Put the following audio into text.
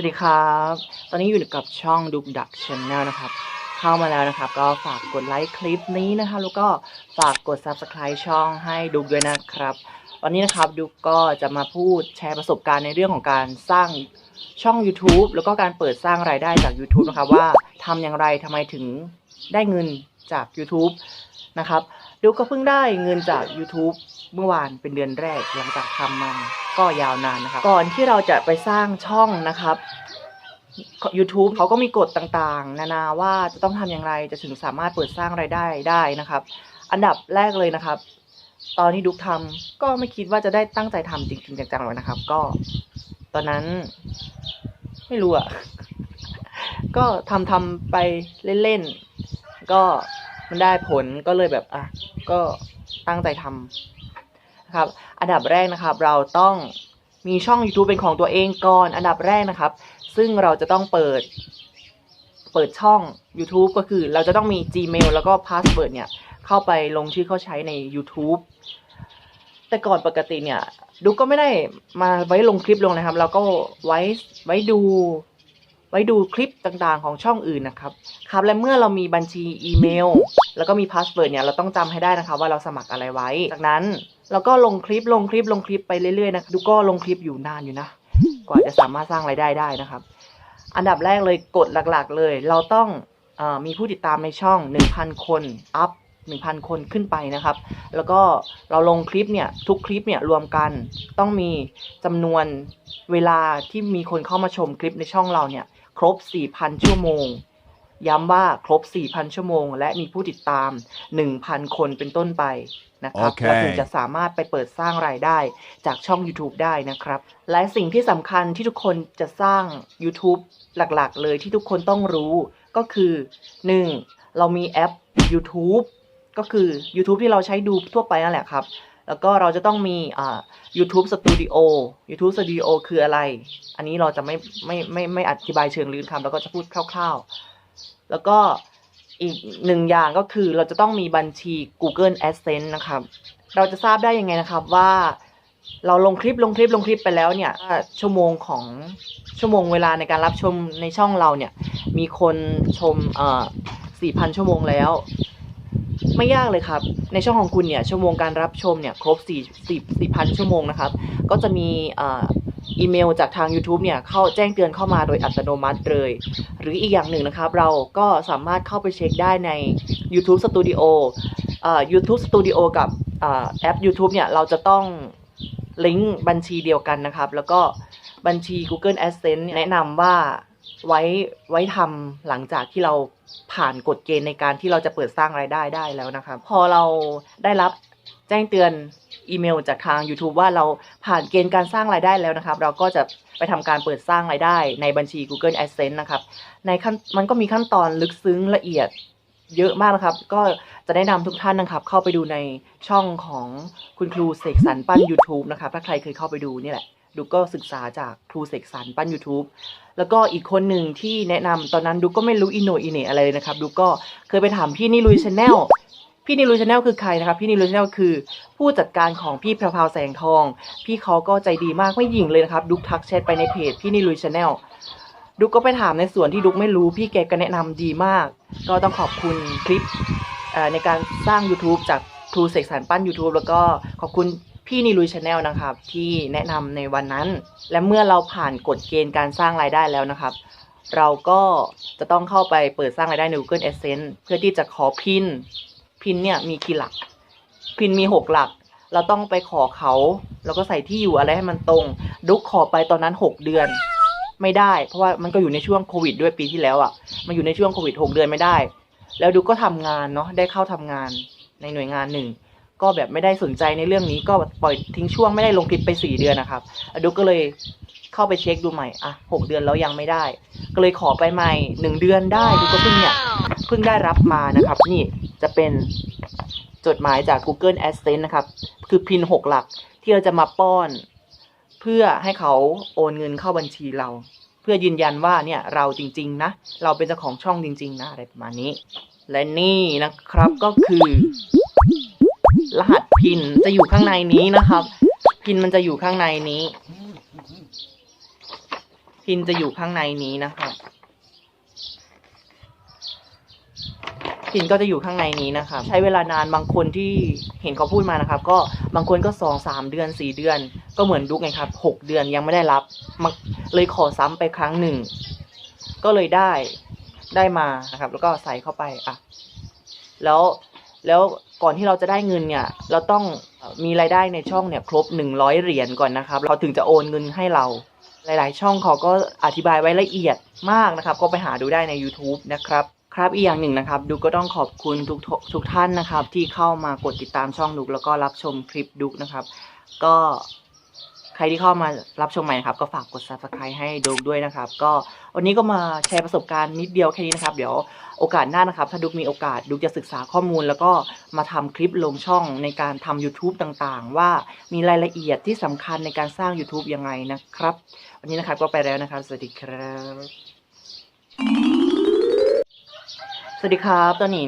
วัสดีครับ ตอนนี้อยู่กับช่องดุกดักช n แนลนะครับ เข้ามาแล้วนะครับ ก็ฝากกดไลค์คลิปนี้นะครับแล้วก็ฝากกด Subscribe ช่องให้ดุกด้วยนะครับ วันนี้นะครับดุกก็จะมาพูดแชร์ประสบการณ์ในเรื่องของการสร้างช่อง YouTube แล้วก็การเปิดสร้างรายได้จาก YouTube นะครับว่าทำอย่างไรทำไมถึงได้เงินจาก YouTube นะครับดุกก็เพิ่งได้เงินจาก YouTube เมื่อวานเป็นเดือนแรกหลังจากทำมา ก็ยาวนานนะครับ ก่อนที่เราจะไปสร้างช่องนะครับ YouTube เขาก็มีกฎต่างๆ นานาว่าจะต้องทำอย่างไรจะถึงสามารถเปิดสร้างรายได้ได้นะครับ อันดับแรกเลยนะครับ ตอนที่ดุกทำก็ไม่คิดว่าจะได้ตั้งใจทำจริงๆจังๆหรอกนะครับ ก็ ตอนนั้น ไม่รู้อะก็ทำทำไปเล่นๆก็มันได้ผลก็เลยแบบอะก็ตั้งใจทำ นะครับ อันดับแรกนะครับเราต้องมีช่อง YouTube เป็นของตัวเองก่อน อันดับแรกนะครับ ซึ่งเราจะต้องเปิด เปิดช่อง YouTube ก็คือเราจะต้องมี Gmail แล้วก็ Password เนี่ย เข้าไปลงชื่อเข้าใช้ใน YouTube แต่ก่อนปกติเนี่ยดูก็ไม่ได้มาไว้ลงคลิปลงนะครับ เราก็ไว้ไว้ดู ไว้ดูคลิปต่างๆของช่องอื่นนะครับ ครับและเมื่อเรามีบัญชีอีเมล แล้วก็มีพาสเวิร์ดเนี่ยเราต้องจำให้ได้นะคะว่าเราสมัครอะไรไว้ จากนั้น เราก็ลงคลิปลงคลิปลงคลิปไปเรื่อยๆนะดูก็ลงคลิปอยู่นานอยู่นะ กว่าจะสามารถสร้างรายได้ได้นะครับ อันดับแรกเลยกฎหลักๆ เลย เราต้องออมีผู้ติดตามในช่อง 1,000 คนอัพ1,000 คนขึ้นไปนะครับ แล้วก็เราลงคลิปเนี่ย ทุกคลิปเนี่ยรวมกันต้องมีจำนวนเวลาที่มีคนเข้ามาชมคลิปในช่องเราเนี่ย ครบ 4,000 ชั่วโมง ย้ำว่าครบ 4,000 ชั่วโมง และมีผู้ติดตาม 1,000 คนเป็นต้นไปนะครับโอเคเราถึงจะสามารถไปเปิดสร้างรายได้จากช่อง YouTube ได้นะครับ และสิ่งที่สำคัญที่ทุกคนจะสร้าง YouTube หลักๆ เลยที่ทุกคนต้องรู้ก็คือ 1. เรามีแอป YouTube ก็คือ YouTube ที่เราใช้ดูทั่วไปนั่นแหละครับ แล้วก็เราจะต้องมีอ่า YouTube Studio YouTube Studio คืออะไร อันนี้เราจะไม่ไม่ไม่ไม่อธิบายเชิงลึกครับแล้วก็จะพูดคร่าว ๆ แล้วก็อีกหนึ่งอย่างก็คือเราจะต้องมีบัญชี Google Adsense นะครับ เราจะทราบได้ยังไงนะครับว่าเราลงคลิปลงคลิปลงคลิปไปแล้วเนี่ยชั่วโมงของชั่วโมงเวลาในการรับชมในช่องเราเนี่ยมีคนชมเอ่อ4,000ชั่วโมงแล้ว ไม่ยากเลยครับ ในช่องของคุณเนี่ยชั่วโมงการรับชมเนี่ยครบ4 4 4,000ชั่วโมงนะครับ ก็จะมีเอ่อ อีเมลจากทาง YouTube เนี่ยเข้าแจ้งเตือนเข้ามาโดยอัตโนมัติเลย หรืออีกอย่างหนึ่งนะครับ เราก็สามารถเข้าไปเช็คได้ใน YouTube Studio เอ่อ YouTube Studio กับอ่อแอป YouTube เนี่ยเราจะต้องลิงก์บัญชีเดียวกันนะครับ แล้วก็บัญชี Google Adsense แนะนำว่าไว้ไว้ทำหลังจากที่เราผ่านกฎเกณฑ์ในการที่เราจะเปิดสร้างรายได้ได้แล้วนะครับ พอเราได้รับ แจ้งเตือนอีเมลจากทาง YouTube ว่าเราผ่านเกณฑ์การสร้างรายได้แล้วนะครับ เราก็จะไปทำการเปิดสร้างรายได้ในบัญชี Google Adsense นะครับในขั้นมันก็มีขั้นตอนลึกซึ้งละเอียดเยอะมากนะครับ ก็จะแนะนำทุกท่านนะครับ เข้าไปดูในช่องของคุณครูเสกสรรปั้น YouTube นะครับ ถ้าใครเคยเข้าไปดูนี่แหละ ดูก็ศึกษาจากครูเสกสรรปั้น YouTube แล้วก็อีกคนหนึ่งที่แนะนำตอนนั้นดูก็ไม่รู้อินโนอินเนอะไรเลยนะครับ ดูก็เคยไปถามพี่นิลุยชาแนล พี่นิลุยชาแนลคือใครนะครับ พี่นิลุยชาแนลคือ ผู้จัดการของพี่แพรวแสงทอง พี่เขาก็ใจดีมากไม่หยิ่งเลยนะครับ ดุกทักแชทไปในเพจพี่นิลุยชาแนลดุกก็ไปถามในส่วนที่ดุกไม่รู้ พี่แกก็แนะนำดีมาก ก็ต้องขอบคุณคลิปในการสร้าง YouTube จากครูเสกสรรปั้น YouTube แล้วก็ขอบคุณพี่นิลุยชาแนลนะครับ ที่แนะนำในวันนั้น และเมื่อเราผ่านกฎเกณฑ์การสร้างรายได้แล้วนะครับ เราก็จะต้องเข้าไปเปิดสร้างรายได้ใน Google Adsense เพื่อที่จะขอพิน พินเนี่ยมีกี่หลัก พินมีหกหลัก เราต้องไปขอเขาแล้วก็ใส่ที่อยู่อะไรให้มันตรง ดุกขอไปตอนนั้นหกเดือน ไม่ได้ เพราะว่ามันก็อยู่ในช่วงโควิดด้วยปีที่แล้วอะ่ะ มันอยู่ในช่วงโควิดหกเดือนไม่ได้ แล้วดุกก็ทำงานเนาะได้เข้าทำงานในหน่วยงานหนึ่งก็แบบไม่ได้สนใจในเรื่องนี้ก็ปล่อยทิ้งช่วงไม่ได้ลงคลิปไปสี่เดือนนะครับดุกก็เลยเข้าไปเช็คดูใหม่อะหกเดือนแล้วยังไม่ได้ ก็เลยขอไปใหม่หนึ่งเดือนได้ดุกก็เพิ่งเนี่ยเพิ่งได้รับมานะครับ นี่ จะเป็นจดหมายจาก Google Adsense นะครับ คือพินหกหลักที่เราจะมาป้อน เพื่อให้เขาโอนเงินเข้าบัญชีเรา เพื่อยืนยันว่าเนี่ยเราจริง ๆ นะ เราเป็นเจ้าของช่องจริง ๆ นะอะไรประมาณนี้ และนี่นะครับก็คือ รหัสพินจะอยู่ข้างในนี้นะครับ พินมันจะอยู่ข้างในนี้ พิพินจะอยู่ข้างในนี้นะครับ พินก็จะอยู่ข้างในนี้นะครับใช้เวลานานบางคนที่เห็นเขาพูดมานะครับ ก็บางคนก็สองสามเดือนสี่เดือน ก็เหมือนดุกไงครับหกเดือนยังไม่ได้รับมาเลยขอซ้ำไปครั้งหนึ่ง ก็เลยได้ได้มานะครับ แล้วก็ใส่เข้าไปอะแล้วแล้วก่อนที่เราจะได้เงินเนี่ย เราต้องมีรายได้ในช่องเนี่ยครบหนึ่งร้อยเหรียญก่อนนะครับเขาถึงจะโอนเงินให้เรา หลาย ๆ ช่องเขาก็อธิบายไว้ละเอียดมากนะครับ ก็ไปหาดูได้ใน YouTube นะครับ ครับอีกอย่างหนึ่งนะครับดุกก็ต้องขอบคุณทุกทุกท่านนะครับ ที่เข้ามากดติดตามช่องดุกแล้วก็รับชมคลิปดุกนะครับ ก็ใครที่เข้ามารับชมใหม่นะครับ ก็ฝากกด subscribe ให้ดุกด้วยนะครับ ก็วันนี้ก็มาแชร์ประสบการณ์นิดเดียวแค่นี้นะครับ เดี๋ยวโอกาสหน้านะครับ ถ้าดุกมีโอกาสดุกจะศึกษาข้อมูล แล้วก็มาทำคลิปลงช่องในการทำ YouTube ต่างๆ ว่ามีรายละเอียดที่สำคัญในการสร้าง YouTube ยังไงนะครับ วันนี้นะครับก็ไปแล้วนะครับ สวัสดีครับ สวัสดีครับตอนนี้